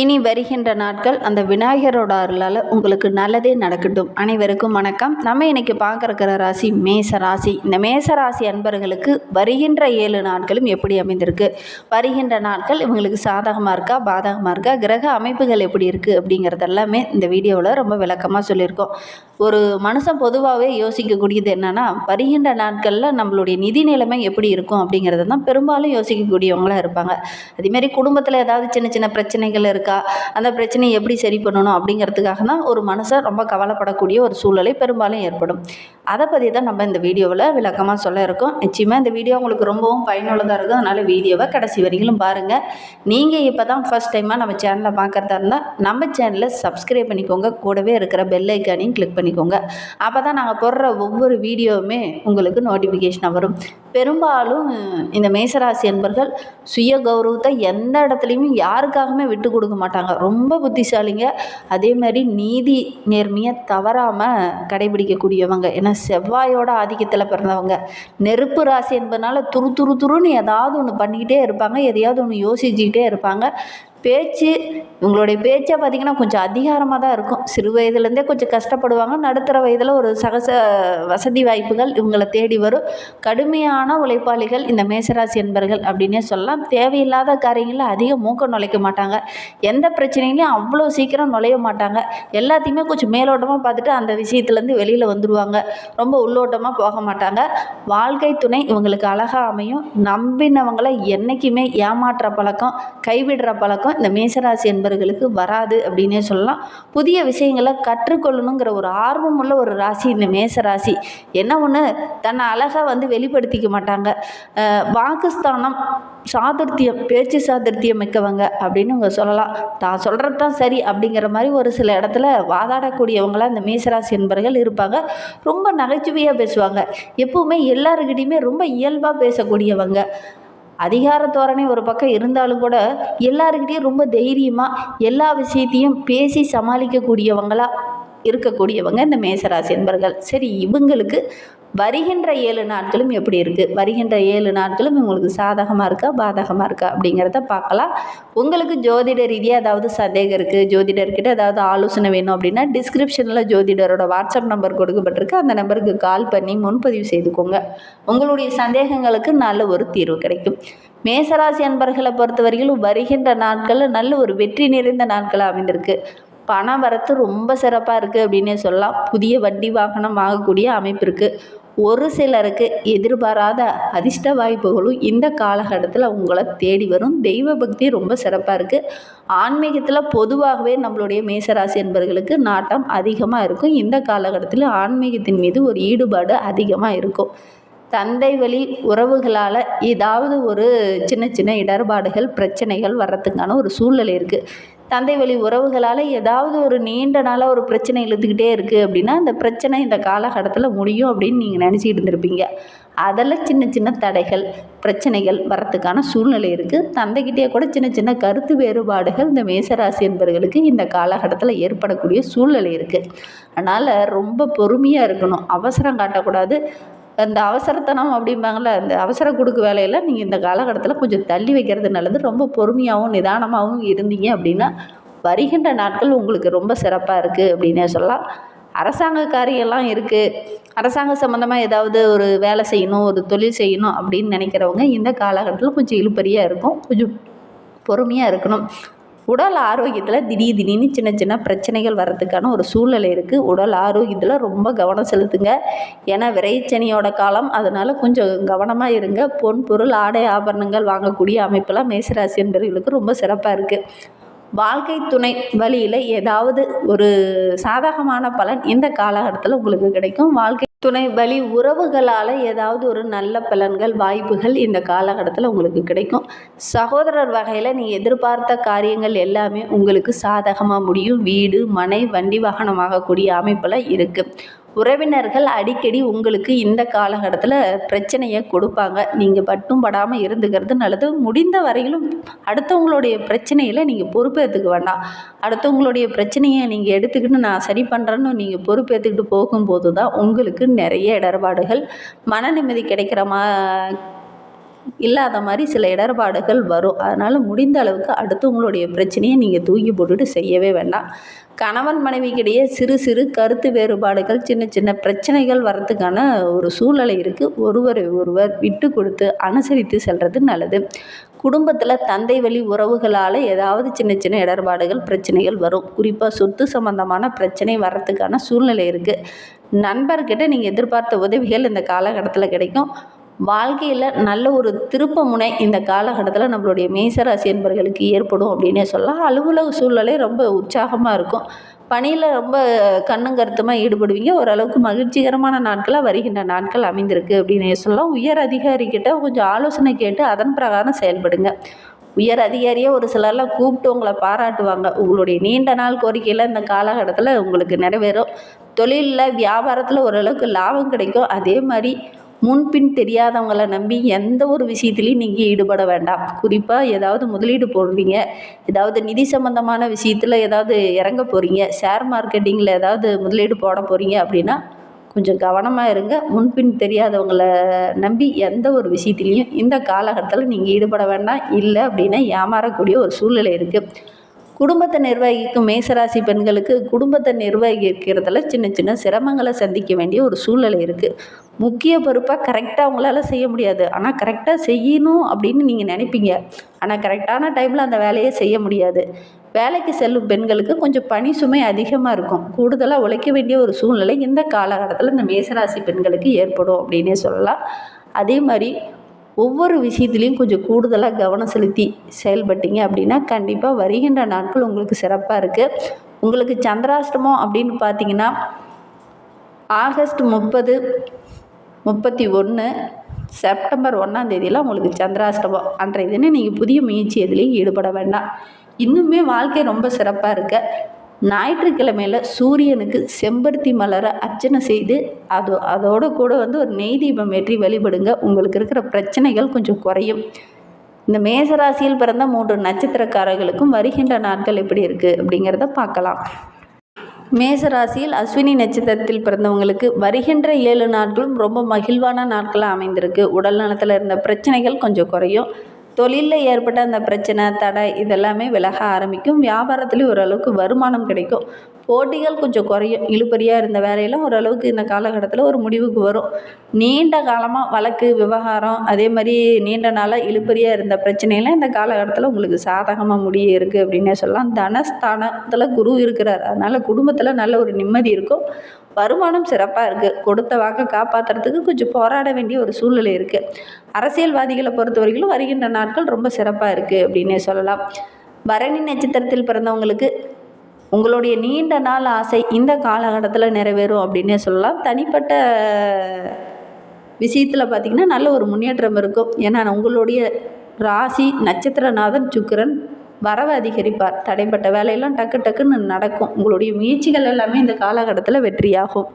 இனி வருகின்ற நாட்கள் அந்த விநாயகரோட அருளால் உங்களுக்கு நல்லதே நடக்கட்டும். அனைவருக்கும் வணக்கம். நம்ம இன்னைக்கு பார்க்கறக்கிற ராசி மேச ராசி. இந்த மேச ராசி அன்பர்களுக்கு வருகின்ற ஏழு நாட்களும் எப்படி அமைந்திருக்கு? வருகின்ற நாட்கள் இவங்களுக்கு சாதகமாக இருக்கா? பாதகமாக இருக்கா? கிரக அமைப்புகள் எப்படி இருக்குது அப்படிங்கிறது எல்லாமே இந்த வீடியோவில் ரொம்ப விளக்கமாக சொல்லியிருக்கோம். ஒரு மனுஷன் பொதுவாகவே யோசிக்கக்கூடியது என்னென்னா வருகின்ற நாட்களில் நம்மளுடைய நிதி நிலைமை எப்படி இருக்கும் அப்படிங்கிறது தான் பெரும்பாலும் யோசிக்கக்கூடியவங்களாக இருப்பாங்க. அதேமாரி குடும்பத்தில் ஏதாவது சின்ன சின்ன பிரச்சனைகள் இருக்குது இருக்கா? அந்த பிரச்சனையை எப்படி சரி பண்ணணும் அப்படிங்கிறதுக்காக தான் ஒரு மனசை ரொம்ப கவலைப்படக்கூடிய ஒரு சூழ்நிலை பெரும்பாலும் ஏற்படும். அதை பற்றி தான் நம்ம இந்த வீடியோவில் விளக்கமாக சொல்ல இருக்கோம். நிச்சயமாக இந்த வீடியோ உங்களுக்கு ரொம்பவும் பயனுள்ளதாக இருக்கும். அதனால் வீடியோவை கடைசி வரையிலும் பாருங்கள் நீங்கள் இப்போ தான் ஃபஸ்ட் டைமாக நம்ம சேனலை பார்க்குறதா இருந்தால் நம்ம சேனலை சப்ஸ்கிரைப் பண்ணிக்கோங்க. கூடவே இருக்கிற பெல் ஐக்கானையும் கிளிக் பண்ணிக்கோங்க. அப்போ தான் நாங்கள் போடுற ஒவ்வொரு வீடியோவுமே உங்களுக்கு நோட்டிஃபிகேஷனாக வரும். பெரும்பாலும் இந்த மேசராசி என்பர்கள் சுய கௌரவத்தை எந்த இடத்துலையுமே யாருக்காகவுமே விட்டு கொடுக்க மாட்டாங்க. ரொம்ப புத்திசாலிங்க. அதே மாதிரி நீதி நேர்மையை தவறாமல் கடைபிடிக்கக்கூடியவங்க. ஏன்னா செவ்வாயோட ஆதிக்கத்தில் பிறந்தவங்க. நெருப்பு ராசி என்பதனால துரு துரு துருன்னு ஏதாவது ஒன்று பண்ணிக்கிட்டே இருப்பாங்க. எதையாவது ஒன்று யோசிச்சுக்கிட்டே இருப்பாங்க. பேச்சு இவங்களுடைய பேச்சை பார்த்திங்கன்னா கொஞ்சம் அதிகாரமாக தான் இருக்கும். சிறு வயதுலேருந்தே கொஞ்சம் கஷ்டப்படுவாங்க. நடுத்தர வயதில் ஒரு சகச வசதி வாய்ப்புகள் இவங்களை தேடி வரும். கடுமையான உழைப்பாளிகள் இந்த மேசராசி என்பர்கள் அப்படின்னே சொல்லலாம். தேவையில்லாத காரியங்களில் அதிகம் மூக்க நுழைக்க மாட்டாங்க. எந்த பிரச்சனையிலையும் அவ்வளோ சீக்கிரம் நுழைய மாட்டாங்க. எல்லாத்தையுமே கொஞ்சம் மேலோட்டமாக பார்த்துட்டு அந்த விஷயத்துலேருந்து வெளியில் வந்துடுவாங்க ரொம்ப உள்ளோட்டமாக போக மாட்டாங்க. வாழ்க்கை துணை இவங்களுக்கு அழகாக அமையும். நம்பினவங்களை என்றைக்குமே ஏமாற்ற பழக்கம் கைவிடுற பழக்கம் இந்த மேசராசி என்பர்களுக்கு வராது அப்படின்னே சொல்லலாம். புதிய விஷயங்களை கற்றுக்கொள்ளணுங்கிற ஒரு ஆர்வம் உள்ள ஒரு ராசி இந்த மேசராசி. என்ன ஒன்று தன்னை அழகாக வந்து வெளிப்படுத்திக்க மாட்டாங்க. அஹ் வாக்குஸ்தானம் சாதுர்த்தியம் பேச்சு சாதுர்த்தியம் மிக்கவங்க அப்படின்னு அவங்க சொல்லலாம். தான் சொல்கிறது தான் சரி அப்படிங்கிற மாதிரி ஒரு சில இடத்துல வாதாடக்கூடியவங்களாம் இந்த மேசராசி என்பர்கள் இருப்பாங்க. ரொம்ப நகைச்சுவையாக பேசுவாங்க. எப்பவுமே எல்லாருக்கிட்டையுமே ரொம்ப இயல்பாக பேசக்கூடியவங்க. அதிகார தோரணை ஒரு பக்கம் இருந்தாலும் கூட எல்லாருக்கிட்டையும் ரொம்ப தைரியமாக எல்லா விஷயத்தையும் பேசி சமாளிக்கக்கூடியவங்களாக இருக்கக்கூடியவங்க இந்த மேசராசி என்பர்கள் சரி இவங்களுக்கு வருகின்ற ஏழு நாட்களும் எப்படி இருக்குது வருகின்ற ஏழு நாட்களும் உங்களுக்கு சாதகமாக இருக்கா? பாதகமாக இருக்கா? அப்படிங்கிறத பார்க்கலாம். உங்களுக்கு ஜோதிட ரீதியாக ஏதாவது சந்தேகம் இருக்குது ஜோதிடர்கிட்ட ஏதாவது ஆலோசனை வேணும் அப்படின்னா டிஸ்கிரிப்ஷனில் ஜோதிடரோட வாட்ஸ்அப் நம்பர் கொடுக்கப்பட்டிருக்கு. அந்த நம்பருக்கு கால் பண்ணி முன்பதிவு செய்துக்கோங்க. உங்களுடைய சந்தேகங்களுக்கு நல்ல ஒரு தீர்வு கிடைக்கும். மேசராசி அன்பர்களை பொறுத்தவரையிலும் வருகின்ற நாட்களில் நல்ல ஒரு வெற்றி நிறைந்த நாட்களாக அமைந்திருக்கு. பண வரத்து ரொம்ப சிறப்பாக இருக்குது அப்படின்னே சொல்லலாம். புதிய வண்டி வாகனம் வாங்கக்கூடிய அமைப்பு இருக்குது ஒரு சிலருக்கு எதிர்பாராத அதிர்ஷ்ட வாய்ப்புகளும் இந்த காலகட்டத்தில் உங்களை தேடி வரும். தெய்வ பக்தி ரொம்ப சிறப்பாக இருக்குது ஆன்மீகத்தில் பொதுவாகவே நம்மளுடைய மேசராசி என்பவர்களுக்கு நாட்டம் அதிகமாக இருக்கும். இந்த காலகட்டத்தில் ஆன்மீகத்தின் மீது ஒரு ஈடுபாடு அதிகமாக இருக்கும். தந்தை வழி உறவுகளால் ஏதாவது ஒரு சின்ன சின்ன இடர்பாடுகள் பிரச்சனைகள் வர்றதுக்கான ஒரு சூழ்நிலை இருக்குது தந்தை வழி உறவுகளால் ஏதாவது ஒரு நீண்ட நாளாக ஒரு பிரச்சனை இழுத்துக்கிட்டே இருக்குது அப்படின்னா அந்த பிரச்சனை இந்த காலகட்டத்தில் முடியும் அப்படின்னு நீங்கள் நினச்சிக்கிட்டு இருந்திருப்பீங்க. அதில் சின்ன சின்ன தடைகள் பிரச்சனைகள் வரத்துக்கான சூழ்நிலை இருக்குது தந்தைக்கிட்டே கூட சின்ன சின்ன கருத்து வேறுபாடுகள் இந்த மேசராசி என்பவர்களுக்கு இந்த காலகட்டத்தில் ஏற்படக்கூடிய சூழ்நிலை இருக்குது அதனால் ரொம்ப பொறுமையாக இருக்கணும். அவசரம் காட்டக்கூடாது. அந்த அவசரத்தனம் அப்படிம்பாங்கள்ல அந்த அவசர கொடுக்க வேலையில் நீங்கள் இந்த காலகட்டத்தில் கொஞ்சம் தள்ளி வைக்கிறது நல்லது. ரொம்ப பொறுமையாகவும் நிதானமாகவும் இருந்தீங்க அப்படின்னா வருகின்ற நாட்கள் உங்களுக்கு ரொம்ப சிறப்பாக இருக்குது அப்படின்னே சொல்லலாம். அரசாங்க காரியெல்லாம் இருக்குது அரசாங்க சம்மந்தமாக ஏதாவது ஒரு வேலை செய்யணும் ஒரு தொழில் செய்யணும் அப்படின்னு நினைக்கிறவங்க இந்த காலகட்டத்தில் கொஞ்சம் இழுப்பறியாக இருக்கும். கொஞ்சம் பொறுமையாக இருக்கணும். உடல் ஆரோக்கியத்தில் திடீர் திடீர்னு சின்ன சின்ன பிரச்சனைகள் வர்றதுக்கான ஒரு சூழ்நிலை இருக்குது உடல் ஆரோக்கியத்தில் ரொம்ப கவனம் செலுத்துங்க. ஏன்னா விரைச்சனியோட காலம். அதனால் கொஞ்சம் கவனமாக இருங்க. பொன் பொருள் ஆடை ஆபரணங்கள் வாங்கக்கூடிய அமைப்பெல்லாம் மேசராசி என்பவர்களுக்கு ரொம்ப சிறப்பாக இருக்குது வாழ்க்கை துணை வழியில் ஏதாவது ஒரு சாதகமான பலன் இந்த காலகட்டத்தில் உங்களுக்கு கிடைக்கும். வாழ்க்கை துணை வழி உறவுகளால் ஏதாவது ஒரு நல்ல பலன்கள் வாய்ப்புகள் இந்த காலகட்டத்தில் உங்களுக்கு கிடைக்கும். சகோதரர் வகையில் நீங்கள் எதிர்பார்த்த காரியங்கள் எல்லாமே உங்களுக்கு சாதகமாக முடியும். வீடு மனை வண்டி வாகனம் அமைப்பில் இருக்குது உறவினர்கள் அடிக்கடி உங்களுக்கு இந்த காலகட்டத்தில் பிரச்சனையை கொடுப்பாங்க. நீங்கள் பட்டும் படாமல் இருந்துக்கிறது நல்லது. முடிந்த வரையிலும் அடுத்தவங்களுடைய பிரச்சனையில் நீங்கள் பொறுப்பேற்றுக்க வேண்டாம். அடுத்தவங்களுடைய பிரச்சனையை நீங்கள் எடுத்துக்கிட்டு நான் சரி பண்ணுறேன்னு நீங்கள் பொறுப்பேற்றுக்கிட்டு போகும்போது தான் உங்களுக்கு நிறைய இடர்பாடுகள் மன நிம்மதி கிடைக்கிற மா இல்லாத மாதிரி சில இடர்பாடுகள் வரும். அதனால் முடிந்த அளவுக்கு அடுத்தவங்களுடைய பிரச்சனையை நீங்கள் தூக்கி போட்டுட்டு செய்யவே வேண்டாம். கணவன் மனைவிக்கிடையே சிறு சிறு கருத்து வேறுபாடுகள் சின்ன சின்ன பிரச்சனைகள் வர்றதுக்கான ஒரு சூழ்நிலை இருக்குது ஒருவரை ஒருவர் விட்டு கொடுத்து அனுசரித்து செல்வது நல்லது. குடும்பத்தில் தந்தை வழி உறவுகளால் ஏதாவது சின்ன சின்ன இடர்பாடுகள் பிரச்சனைகள் வரும். குறிப்பாக சொத்து சம்மந்தமான பிரச்சனை வர்றதுக்கான சூழ்நிலை இருக்குது நண்பர்கிட்ட நீங்கள் எதிர்பார்த்த உதவிகள் இந்த காலகட்டத்தில் கிடைக்கும். வாழ்க்கையில் நல்ல ஒரு திருப்ப முனை இந்த காலகட்டத்தில் நம்மளுடைய மேசராசி என்பர்களுக்கு ஏற்படும் அப்படின்னே சொல்லலாம். அலுவலக சூழ்நிலை ரொம்ப உற்சாகமாக இருக்கும். பணியில் ரொம்ப கண்ணும் கருத்துமாக ஈடுபடுவீங்க. ஓரளவுக்கு மகிழ்ச்சிகரமான நாட்களாக வருகின்ற நாட்கள் அமைந்திருக்கு அப்படின்னே சொல்லலாம். உயர் அதிகாரிக்கிட்ட கொஞ்சம் ஆலோசனை கேட்டு அதன் பிரகாரம் செயல்படுங்க. உயர் அதிகாரியே ஒரு சிலர்லாம் கூப்பிட்டு உங்களை பாராட்டுவாங்க. உங்களுடைய நீண்ட நாள் கோரிக்கையில் இந்த காலகட்டத்தில் உங்களுக்கு நிறைவேறும். தொழிலில் வியாபாரத்தில் ஓரளவுக்கு லாபம் கிடைக்கும். அதே மாதிரி முன்பின் தெரியாதவங்கள நம்பி எந்த ஒரு விஷயத்துலையும் நீங்கள் ஈடுபட வேண்டாம். குறிப்பாக ஏதாவது முதலீடு போடுறீங்க ஏதாவது நிதி சம்மந்தமான விஷயத்தில் ஏதாவது இறங்க போகிறீங்க ஷேர் மார்க்கெட்டிங்கில் ஏதாவது முதலீடு போட போகிறீங்க அப்படின்னா கொஞ்சம் கவனமாக இருங்க. முன்பின் தெரியாதவங்கள நம்பி எந்த ஒரு விஷயத்துலையும் இந்த காலகட்டத்தில் நீங்கள் ஈடுபட வேண்டாம். இல்லை அப்படின்னா ஏமாறக்கூடிய ஒரு சூழ்நிலை இருக்குது குடும்பத்தை நிர்வகிக்கும் மேசராசி பெண்களுக்கு குடும்பத்தை நிர்வகிக்கிறதுல சின்ன சின்ன சிரமங்களை சந்திக்க வேண்டிய ஒரு சூழ்நிலை இருக்குது முக்கிய பொறுப்பாக கரெக்டாக அவங்களால செய்ய முடியாது. ஆனால் கரெக்டாக செய்யணும் அப்படின்னு நீங்கள் நினைப்பீங்க. ஆனால் கரெக்டான டைமில் அந்த வேலையை செய்ய முடியாது. வேலைக்கு செல்லும் பெண்களுக்கு கொஞ்சம் பணி சுமை அதிகமாக இருக்கும். கூடுதலாக உழைக்க வேண்டிய ஒரு சூழ்நிலை இந்த காலகட்டத்தில் இந்த மேசராசி பெண்களுக்கு ஏற்படும் அப்படின்னே சொல்லலாம். அதே மாதிரி ஒவ்வொரு விஷயத்துலையும் கொஞ்சம் கூடுதலாக கவனம் செலுத்தி செயல்பட்டீங்க அப்படின்னா கண்டிப்பாக வருகின்ற நாட்கள் உங்களுக்கு சிறப்பாக இருக்குது உங்களுக்கு சந்திராஷ்டமம் அப்படின்னு பார்த்தீங்கன்னா ஆகஸ்ட் முப்பது முப்பத்தி ஒன்று செப்டம்பர் ஒன்றாம் தேதியெல்லாம் உங்களுக்கு சந்திராஷ்டமம். அன்றைய தினம் நீங்கள் புதிய முயற்சி எதுலேயும் ஈடுபட வேண்டாம். இன்னுமே வாழ்க்கை ரொம்ப சிறப்பாக இருக்குது ஞாயிற்றுக்கிழமையில் சூரியனுக்கு செம்பருத்தி மலரை அர்ச்சனை செய்து அது அதோட கூட வந்து ஒரு நெய் தீபம் ஏற்றி வழிபடுங்க. உங்களுக்கு இருக்கிற பிரச்சனைகள் கொஞ்சம் குறையும். இந்த மேசராசியில் பிறந்த மூன்று நட்சத்திரக்காரர்களுக்கும் வருகின்ற நாட்கள் எப்படி இருக்குது அப்படிங்கிறத பார்க்கலாம். மேசராசியில் அஸ்வினி நட்சத்திரத்தில் பிறந்தவங்களுக்கு வருகின்ற ஏழு நாட்களும் ரொம்ப மகிழ்வான நாட்களாக அமைந்திருக்கு. உடல் நலத்தில் இருந்த பிரச்சனைகள் கொஞ்சம் குறையும். தொழிலில் ஏற்பட்ட அந்த பிரச்சனை தடை இதெல்லாமே விலக ஆரம்பிக்கும். வியாபாரத்துலேயும் ஓரளவுக்கு வருமானம் கிடைக்கும். போட்டிகள் கொஞ்சம் குறையும் இழுபறியாக இருந்த வேலையெல்லாம் ஓரளவுக்கு இந்த காலகட்டத்தில் ஒரு முடிவுக்கு வரும். நீண்ட காலமாக வழக்கு விவகாரம் அதே மாதிரி நீண்ட நாளாக இழுபறியாக இருந்த பிரச்சனையெல்லாம் இந்த காலகட்டத்தில் உங்களுக்கு சாதகமாக முடிய இருக்குது அப்படின்னே சொல்லலாம். தனஸ்தானத்தில் குரு இருக்கிறார். அதனால் குடும்பத்தில் நல்ல ஒரு நிம்மதி இருக்கும். வருமானம் சிறப்பாக இருக்குது கொடுத்த வாக்கை காப்பாற்றுறதுக்கு கொஞ்சம் போராட வேண்டிய ஒரு சூழ்நிலை இருக்குது அரசியல்வாதிகளை பொறுத்த வரைக்கும் வருகின்ற நாட்கள் ரொம்ப சிறப்பாக இருக்குது அப்படின்னே சொல்லலாம். பரணி நட்சத்திரத்தில் பிறந்தவங்களுக்கு உங்களுடைய நீண்ட நாள் ஆசை இந்த காலகட்டத்தில் நிறைவேறும் அப்படின்னே சொல்லலாம். தனிப்பட்ட விஷயத்தில் பார்த்திங்கன்னா நல்ல ஒரு முன்னேற்றம் இருக்கும். ஏன்னா உங்களுடைய ராசி நட்சத்திரநாதன் சுக்கிரன் வரவை அதிகரிப்பார். தடைப்பட்ட வேலையெல்லாம் டக்கு டக்குன்னு நடக்கும். உங்களுடைய முயற்சிகள் எல்லாமே இந்த காலகட்டத்தில் வெற்றியாகும்.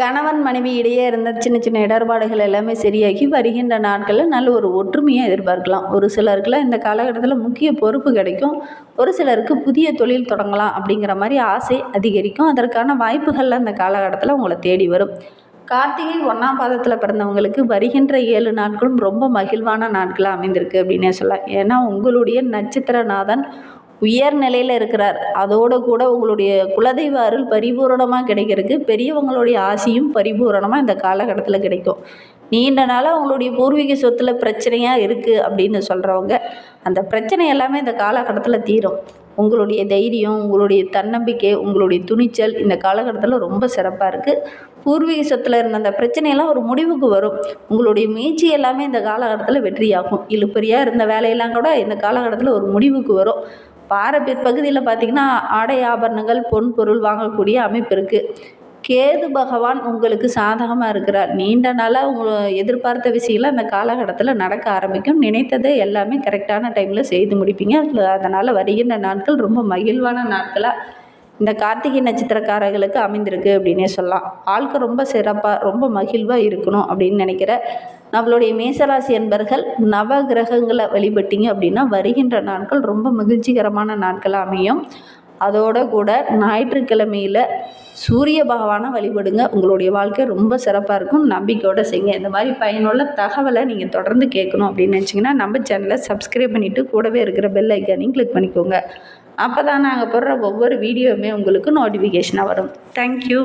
கணவன் மனைவி இடையே இருந்த சின்ன சின்ன இடர்பாடுகள் எல்லாமே சரியாகி வருகின்ற நாட்களில் நல்ல ஒரு ஒற்றுமையை எதிர்பார்க்கலாம். ஒரு சிலருக்குலாம் இந்த காலகட்டத்தில் முக்கிய பொறுப்பு கிடைக்கும். ஒரு சிலருக்கு புதிய தொழில் தொடங்கலாம் அப்படிங்கிற மாதிரி ஆசை அதிகரிக்கும். அதற்கான வாய்ப்புகள்லாம் இந்த காலகட்டத்தில் உங்களை தேடி வரும். கார்த்திகை ஒன்றாம் பாதத்தில் பிறந்தவங்களுக்கு வருகின்ற ஏழு நாட்களும் ரொம்ப மகிழ்வான நாட்களாக அமைந்திருக்கு அப்படின்னே சொல்லலாம். ஏன்னா உங்களுடைய நட்சத்திரநாதன் உயர் நிலையில் இருக்கிறார். அதோடு கூட உங்களுடைய குலதெய்வ அருள் பரிபூரணமாக கிடைக்கிறதுக்கு பெரியவங்களுடைய ஆசையும் பரிபூரணமாக இந்த காலகட்டத்தில் கிடைக்கும். நீண்ட நாளாக உங்களுடைய பூர்வீக சொத்தில் பிரச்சனையாக இருக்குது அப்படின்னு சொல்கிறவங்க அந்த பிரச்சனை எல்லாமே இந்த காலகட்டத்தில் தீரும். உங்களுடைய தைரியம் உங்களுடைய தன்னம்பிக்கை உங்களுடைய துணிச்சல் இந்த காலகட்டத்தில் ரொம்ப சிறப்பாக இருக்குது பூர்வீக சொத்தில் இருந்த அந்த பிரச்சனையெல்லாம் ஒரு முடிவுக்கு வரும். உங்களுடைய முயற்சி எல்லாமே இந்த காலகட்டத்தில் வெற்றியாகும். இழுப்பறியாக இருந்த வேலையெல்லாம் கூட இந்த காலகட்டத்தில் ஒரு முடிவுக்கு வரும். பார பிற்பகுதியில் பார்த்திங்கன்னா ஆடை ஆபரணங்கள் பொன் பொருள் வாங்கக்கூடிய அமைப்பு இருக்குது கேது பகவான் உங்களுக்கு சாதகமாக இருக்கிறார். நீண்ட நாளாக உங்களை எதிர்பார்த்த விஷயங்கள் அந்த காலகட்டத்தில் நடக்க ஆரம்பிக்கும். நினைத்ததை எல்லாமே கரெக்டான டைமில் செய்து முடிப்பீங்க. அதனால் வருகின்ற நாட்கள் ரொம்ப மகிழ்வான நாட்களாக இந்த கார்த்திகை நட்சத்திரக்காரர்களுக்கு அமைந்திருக்கு அப்படின்னே சொல்லலாம். ஆளுக்கு ரொம்ப சிறப்பாக ரொம்ப மகிழ்வாக இருக்கணும் அப்படின்னு நினைக்கிற நம்மளுடைய மேசராசி என்பர்கள் நவ கிரகங்களை வழிபட்டீங்க அப்படின்னா வருகின்ற நாட்கள் ரொம்ப மகிழ்ச்சிகரமான நாட்களாக அமையும். அதோட கூட ஞாயிற்றுக்கிழமையில் சூரிய பகவானை வழிபடுங்க. உங்களுடைய வாழ்க்கை ரொம்ப சிறப்பாக இருக்கும். நம்பிக்கையோடு செய்யுங்க. இந்த மாதிரி பயனுள்ள தகவலை நீங்கள் தொடர்ந்து கேட்கணும் அப்படின்னு நினச்சிங்கன்னா நம்ம சேனலை சப்ஸ்கிரைப் பண்ணிவிட்டு கூடவே இருக்கிற பெல் ஐக்கானையும் கிளிக் பண்ணிக்கோங்க. அப்போ தான் நாங்கள் போடுற ஒவ்வொரு வீடியோவுமே உங்களுக்கு நோட்டிஃபிகேஷனாக வரும். தேங்க்யூ